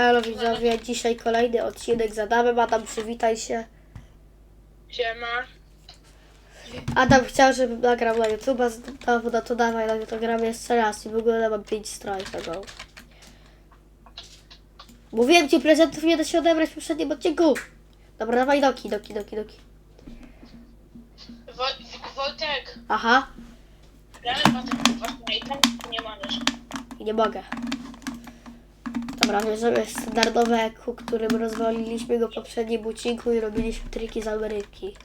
Halo widzowie, dzisiaj kolejny odcinek z Adamem. Adam, przywitaj się. Siema. Adam chciał, żebym nagrał na YouTube'a, znowu no to dawaj, na to gramy jeszcze raz i w ogóle mam 5 stron tego. Mówiłem ci, prezentów nie da się odebrać w poprzednim odcinku. Dobra, dawaj doki, doki, doki, doki. Wo Wojtek, Aha, gramy i tam nie możesz. i nie mogę. Dobra, bierzemy standardowe eku, którym rozwaliliśmy go w poprzednim odcinku i robiliśmy triki z Ameryki.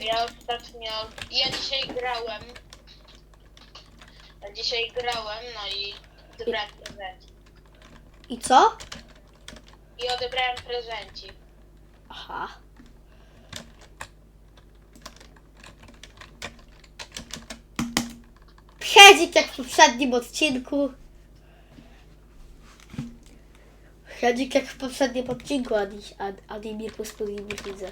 Ja ostatnio, ja dzisiaj grałem. Ja dzisiaj grałem, no i odebrałem prezent. I co? I odebrałem prezenci. Aha. Hedzik jak w poprzednim odcinku. Hedzik jak w poprzednim odcinku, po prostu nie widzę.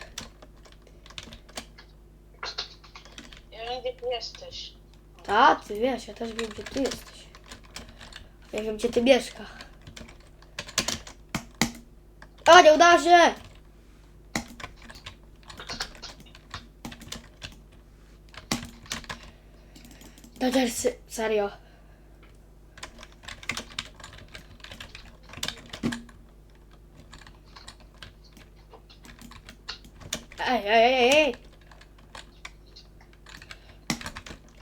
Ja wiem gdzie ty jesteś. A, ty wiesz, ja też wiem, gdzie ty jesteś. Ja wiem, gdzie ty mieszka. O, nie uda się! Dodgersy, serio. Ej, ej, ej, ej!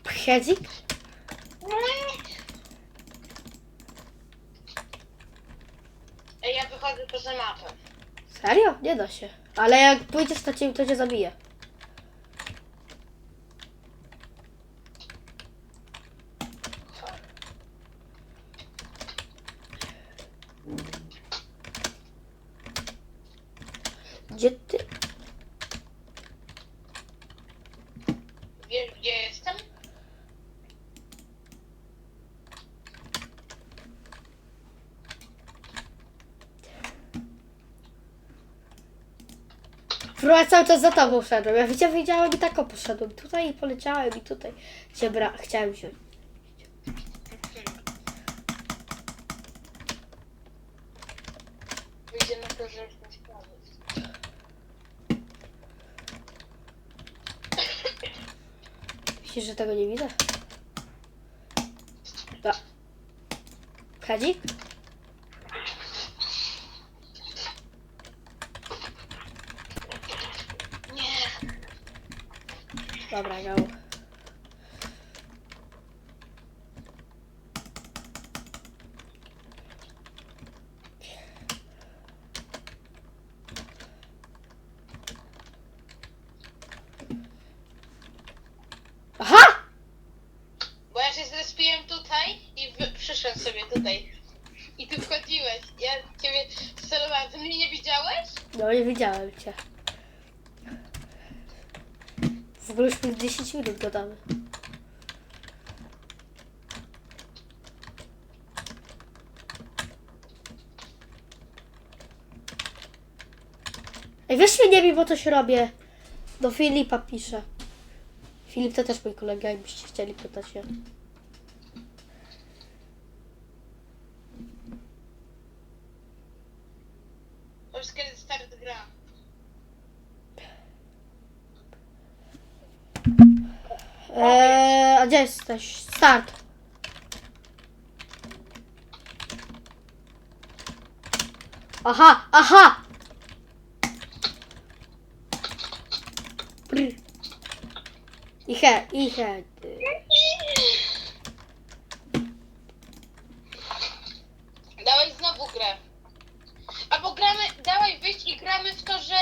Hedzik? Ej, ja wychodzę poza mapę. Serio? Nie da się. Ale jak pójdziesz, to cię, to cię zabije. Gdzie ty? Wiesz gdzie jestem? Ja cały czas za tobą szedłem. Ja widziałem, widziałem i tak o poszedłem. Tutaj i poleciałem i tutaj się bra... chciałem wziąć. To, że sprawy. Myślisz, że tego nie widzę? Da. Hedzik? Nie. Dobra, go. Aha! Bo ja się zrespiłem tutaj i wy- przyszedłem sobie tutaj. I ty wchodziłeś. Ja ciebie celowałem. Ty mnie nie widziałeś? No nie widziałem cię. Przez 10 minut gadamy. Ej, wiesz mnie nie wiem, bo coś robię. Do Filipa piszę. Filip to też mój kolega, jakbyście chcieli pytać się. To już kiedy start gra. Eee, a gdzie jesteś? Start. Aha, aha! Brr. I. Dawaj znowu grę. Albo gramy, dawaj wyjść i gramy w to, że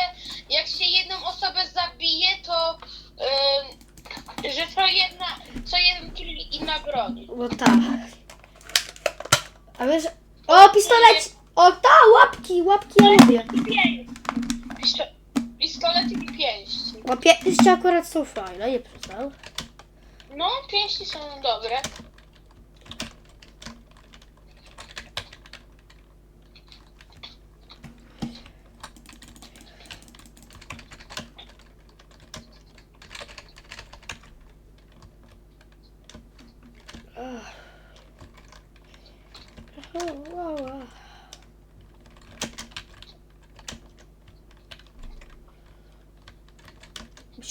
jak się jedną osobę zabije, to ym, że co jedna, co jeden kill inna broń. No tak. A wiesz... O, pistolet! O, ta, łapki, łapki ja lubię. Pistolet i pięść. O, pięści akurat są fajne, nie przyznam. No, pięści są dobre. Ach. Wow, wow.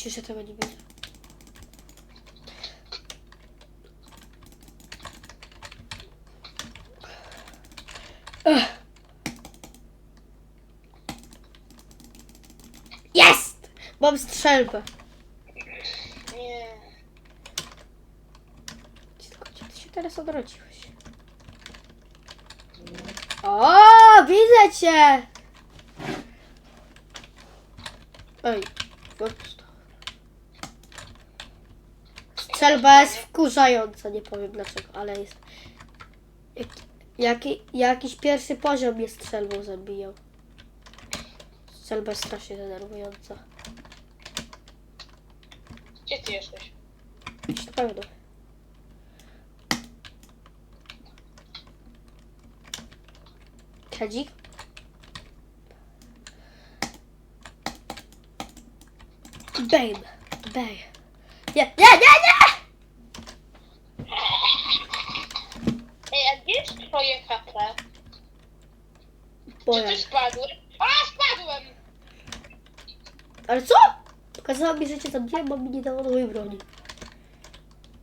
Myślisz, że tego nie? Ech. Jest! Mam strzelbę. Nie. Tylko gdzie ty się teraz odrodziłeś? O, widzę cię! Strzelba jest wkurzająca, nie powiem dlaczego, ale jest... Jak, jaki, jakiś pierwszy poziom mnie strzelbą zabijał. Strzelba jest strasznie denerwująca. Gdzie ty jesteś? Na pewno. Hedzik? Bam! Bam! Nie, nie, nie, nie! Ej, a gdzie jest twoje HP? Czy Boję. ty spadłeś? A, spadłem! Ale co? Pokazała mi, że cię zabiłem, bo mi nie dało nowej broni.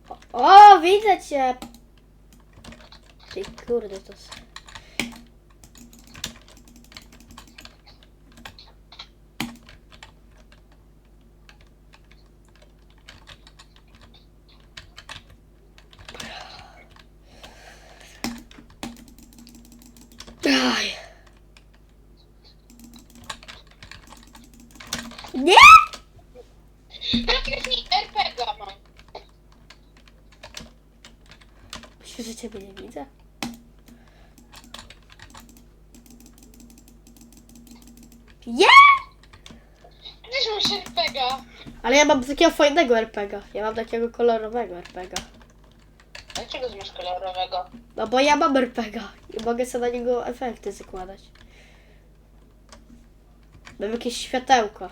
O, o, widzę cię! Ty kurde, to... s- Aj. Nie! Jakieś mi RPG mam. Myślisz, że ciebie nie widzę? Nie! Też masz RPG. Ale ja mam takiego fajnego RPGa. Ja mam takiego kolorowego RPGa. Dlaczego masz kolorowego? No bo ja mam RPGa i mogę sobie na niego efekty zakładać. Mam jakieś światełko.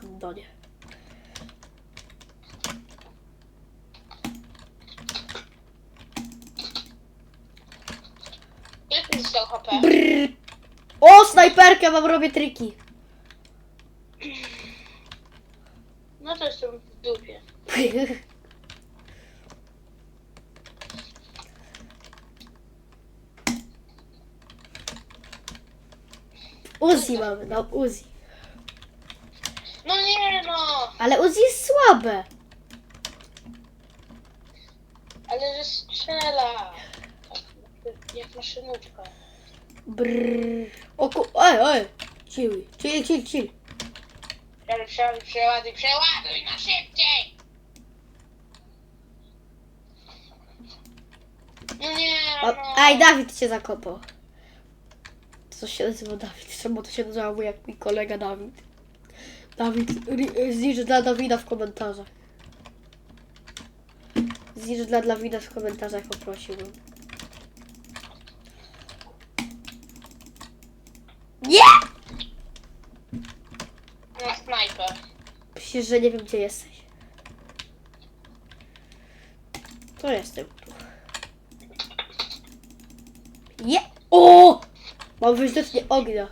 Kondonie. Jak ty został HP? Brrr. O, snajperkę mam, robię triki. No to jestem w dupie. Uzi mamy, no Uzi. No nie no! Ale Uzi jest słabe. Ale że strzela. Tak, Jak maszynówka. Brrr. O ku... Ej, ej. Chill, chill, chill, chill. Przeładuj, przeładuj, przeładuj, na szybciej! No nie no. Ej, Dawid cię zakopał. Co się nazywa Dawid? Czemu to się nazywa jak mój kolega Dawid? Dawid, znicz dla Dawida w komentarzach. Znicz dla Dawida w komentarzach poprosiłbym. Nie! Na snajper. Myślisz, że nie wiem gdzie jesteś? To jestem tu. Nie! O! Mam wyrzutnie ognia.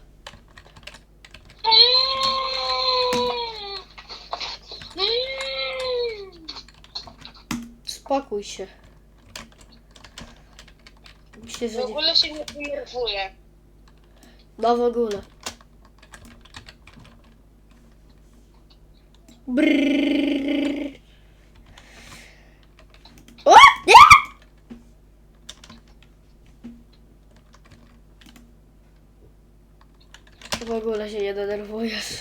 Spokój się. Myślę, W że nie. ogóle się nie denerwuję. No w ogóle. Brrrr. O! Nie! W ogóle się nie denerwujesz.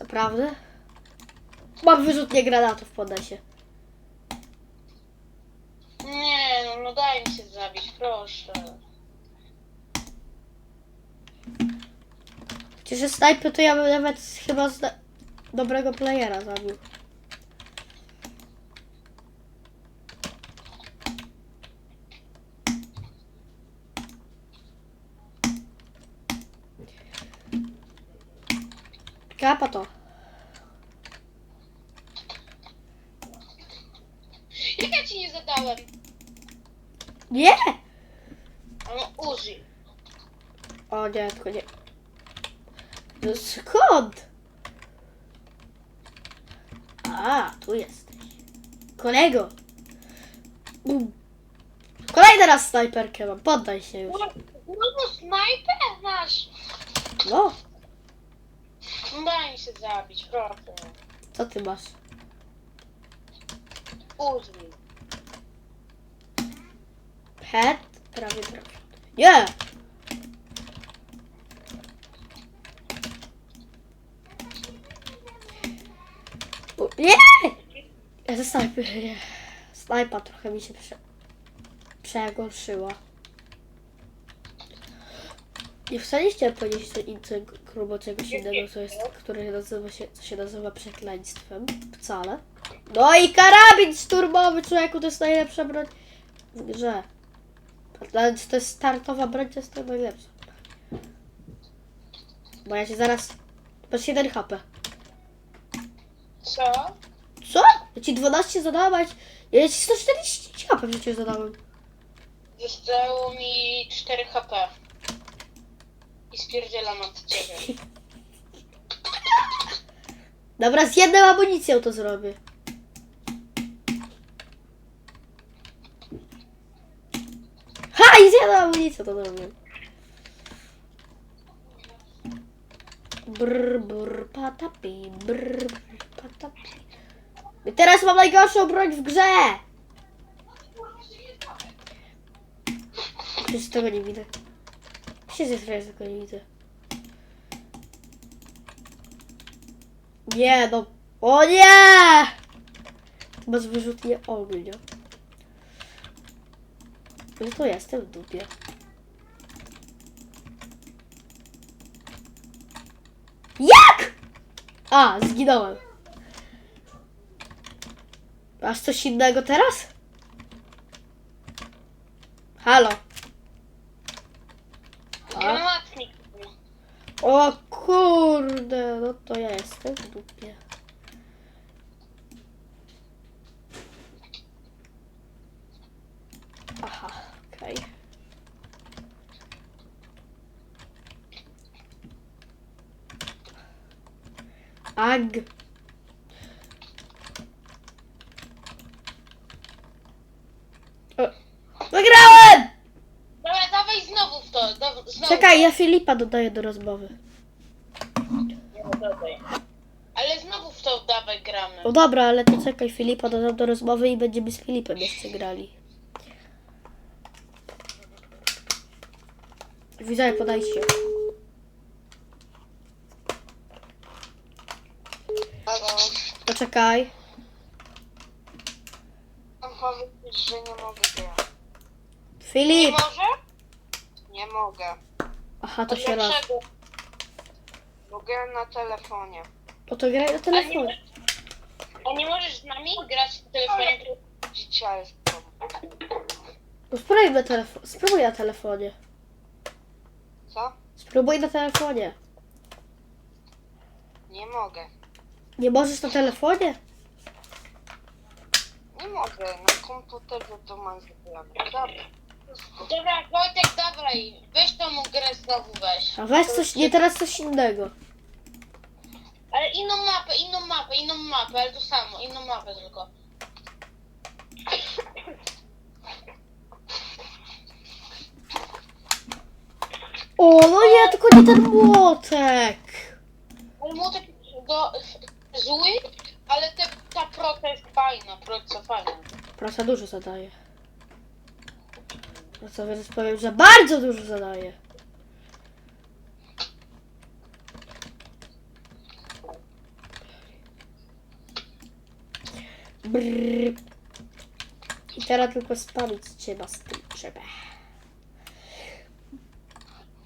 Naprawdę? Mam wyrzutnie granatów, podaj się. Nie no, no daj mi się zabić, proszę. Że snajper to ja bym nawet chyba zna- dobrego playera zabił. Kapa to. Jak ja ci nie zadałem? Nie! No Uzi. O nie, tylko nie. No skąd? A, tu jesteś. Kolego. Bum. Kolejny raz snajperkę mam, poddaj się już. No, no snajper masz. No, Daj mi się zabić, proszę. co ty masz? Uznij. Pet? Prawie trafiony. Nie! U- Nie! Ja ze snajpy, nie. Snajpa trochę mi się prze... przegorszyła. Nie wcale chciałem powiedzieć co grubo czegoś innego, co jest, które nazywa się, co się nazywa przekleństwem. Wcale. No i karabin szturmowy, człowieku, to jest najlepsza broń w grze. Nawet to jest startowa broń, to jest najlepsza. Bo ja się zaraz... Masz 1 HP. Co? Co? Ja ci 12 zadałem, a ja ci- ja ci 140 HP przecież zadałem. Zostało mi 4 HP. I spierdzielam od ciebie. Dobra, z jedną amunicją to zrobię. Ha! I z jedną amunicją to zrobię. Brr, brr, patapi, brr, patapi. I teraz mam najgorszą broń w grze! Przecież tego nie widzę. Siedzę trochę, tego nie widzę. Nie no. O nie! To masz wyrzutnie ognia. No to jestem w dupie. Jak? A, zginąłem. Masz coś innego teraz? Halo. O kurde, no to ja jestem w dupie. Aha, okej. Ag. O, Wygrałem! Dobra, dawaj znowu w to. Da, znowu. Czekaj, ja Filipa dodaję do rozmowy. Ale znowu w to dawaj gramy. No dobra, ale to czekaj, Filipa dodam do rozmowy i będziemy z Filipem jeszcze grali. Widzowie, podajcie. Halo. Poczekaj. Mam powiedzieć, że nie mogę grać. Nie Filip! może? Nie mogę. Aha, to się raz. Dlaczego? Bo gram na telefonie. No to graj na A nie, telefonie. a nie możesz z nami grać na telefonie? Jest No spróbuj na telefonie. Spróbuj na telefonie. Co? Spróbuj na telefonie. Nie mogę. Nie możesz na telefonie? Nie mogę. Na komputerze to mam zrobione. Dobra. Dobra, Wojtek, dawaj. Weź tą grę znowu weź. A weź coś, nie teraz coś innego. Ale inną mapę, inną mapę, inną mapę, ale to samo, inną mapę tylko. O, no nie, tylko nie ten młotek. Ale młotek go zły, ale te, ta proca jest fajna, proca fajna. Proszę dużo zadaje. Co więc powiem, że bardzo dużo zadaje. Brrr. I teraz tylko spamić trzeba z tym trzeba.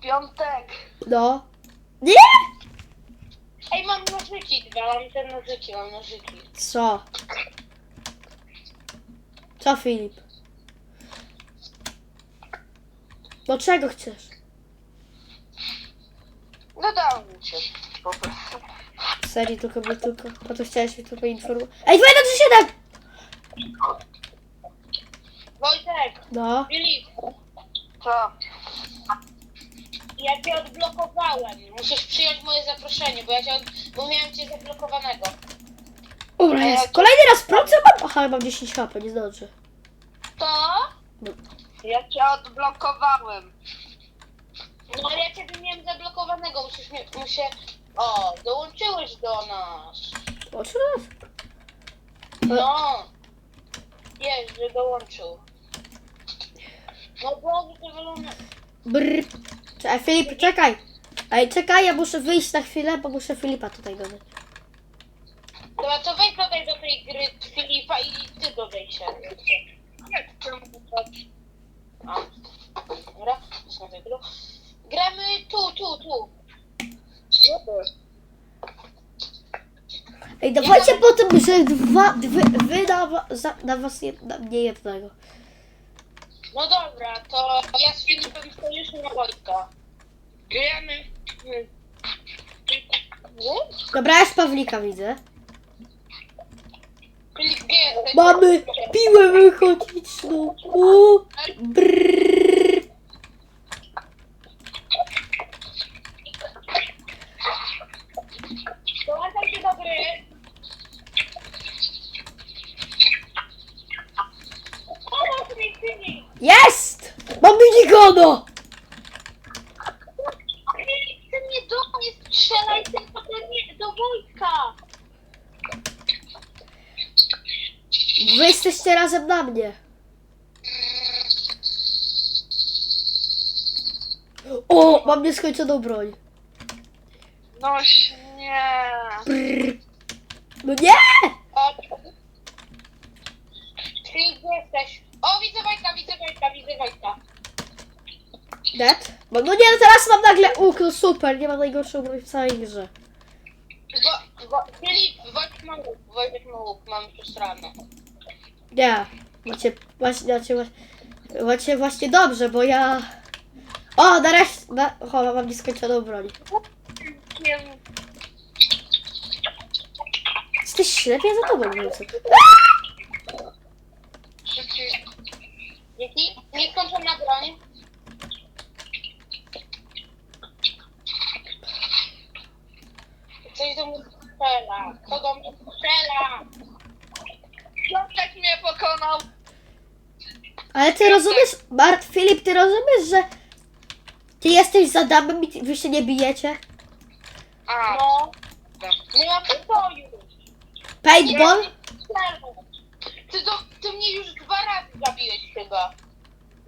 Piątek. No. Nie! Ej, mam nożyki dwa, mam te nożyki, mam nożyki. Co? Co Filip? Do czego chcesz? No dałem cię, po prostu. Serii tylko by tylko. Po to chciałeś mi tylko informować. Ej, 237! Wojtek, No. Filip. Co? Ja cię odblokowałem. Musisz przyjąć moje zaproszenie, bo ja cię od... bo miałem cię zablokowanego. Dobra, jest. Kolejny raz procent mam. Aha, mam 10 HP, nie zdążę. To? Ja cię odblokowałem. No ale ja ciebie miałem zablokowanego, musisz mnie, muszę... O, dołączyłeś do nas. O, czy raz? No. Jest, że dołączył. No Boże, to wylone. Brr. Czekaj, Filip, czekaj. Ej, czekaj, ja muszę wyjść na chwilę, bo muszę Filipa tutaj dodać. Dobra, to wejdź dodaj do tej gry Filipa i ty się. Nie chcę mówić. A. Dobra. Gramy tu, tu, tu. Ej, dawajcie potem, że dwa, wy, wy na, za, na was jed, na mnie jednego. No dobra, to ja z Filipem sojuszny na Wojtka. Gramy. Nie? Dobra, już Pawlika widzę. Filip, gdzie jesteś? Mamy piłę mechaniczną. O, brrr. Dołączam się do gry. O, Filip, Filip! Jest! Mam minigona! Filip, ty mnie do mnie strzelaj, tylko do, nie, do Wojtka. Wy jesteście razem na mnie. O, mam nieskończoną broń. No nie. Brrr. No nie! O, gdzie jesteś? O, widzę Wojtka, widzę Wojtka, widzę Wojtka. Dead? Bo, no nie, no teraz mam nagle no super, nie mam najgorszą broń w całej grze. Wo, wo, Filip, Wojtek ma łuk, Wojtek ma łuk, mam przesrane. Nie, macie, właśnie, macie, właśnie- macie właśnie dobrze, bo ja... O, nareszcie, na, o, mam nieskończoną broń. Nie. Jesteś ślepie za tobą, wrócę. Dzięki, nieskończona broń. Coś do mnie strzela. Kto do mnie strzela? Piątek mnie pokonał. Ale ty rozumiesz, Bart, Filip, ty rozumiesz, że ty jesteś za damem i ty- wy się nie bijecie? A, No. Nie mam pokoju. Paintball? Ty, do, ty mnie już dwa razy zabiłeś chyba.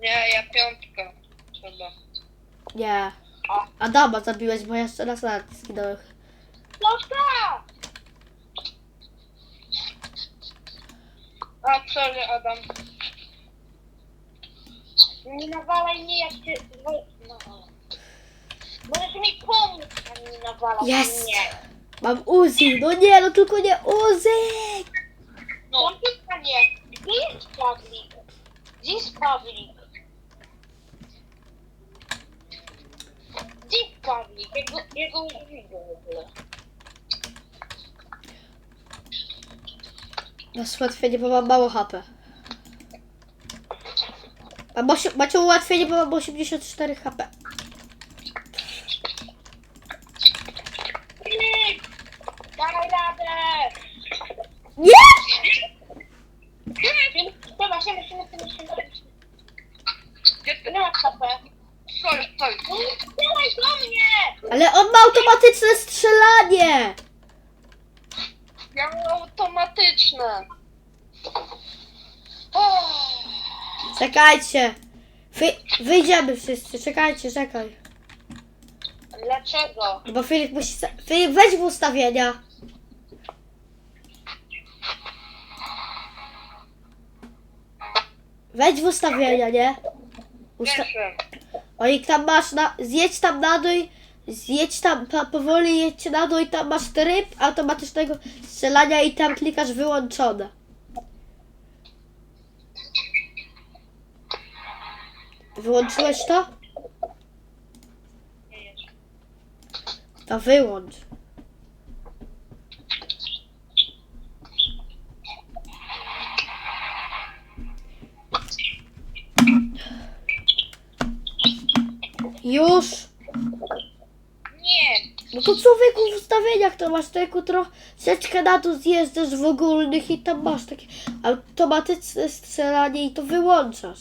nie, ja piątkę. Trzeba. Nie. A. Adama zabiłeś, bo jeszcze raz lat zginąłem. No tak! A, sorry, Adam. Nie nawalaj mnie jak się... No. Możesz mi pomóc, a nie nawalać Jest. mnie. Mam Uzi, no nie, no tylko nie Uzi! No. Mam pytanie, gdzie jest Pawlik? Gdzie jest Pawlik? Gdzie jest Pawlik? Jego, jego nie widzę w ogóle. Na ułatwienie, bo mam mało HP. Mam osi- macie ułatwienie, bo mam 84 HP. Filip! Daj radę! Nie! Siemy, siemy, siemy. Gdzie ty? Nie masz HP. Sorry, sorry. No nie strzelaj do mnie! Ale on ma automatyczne strzelanie! Ja mam automatyczne. Uff. Czekajcie. Wy, wyjdziemy wszyscy, czekajcie, czekaj. Dlaczego? Bo Filip musi... Filip, weź w ustawienia. Wejdź w ustawienia, nie? Usta- Wiesz. Oj, tam masz na... Zjedź tam na dół, zjedź tam, pa, powoli jedź na dół i tam masz tryb automatycznego strzelania i tam klikasz wyłączone. Wyłączyłeś to? To wyłącz. Już. No to człowieku w ustawieniach to masz tylko troszeczkę na dół zjeżdżasz w ogólnych i tam masz takie automatyczne strzelanie i to wyłączasz.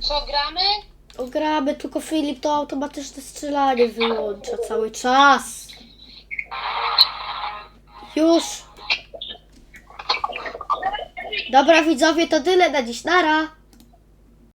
Co gramy? Ogramy, tylko Filip to automatyczne strzelanie wyłącza cały czas. Już. Dobra widzowie, to tyle na dziś. Nara.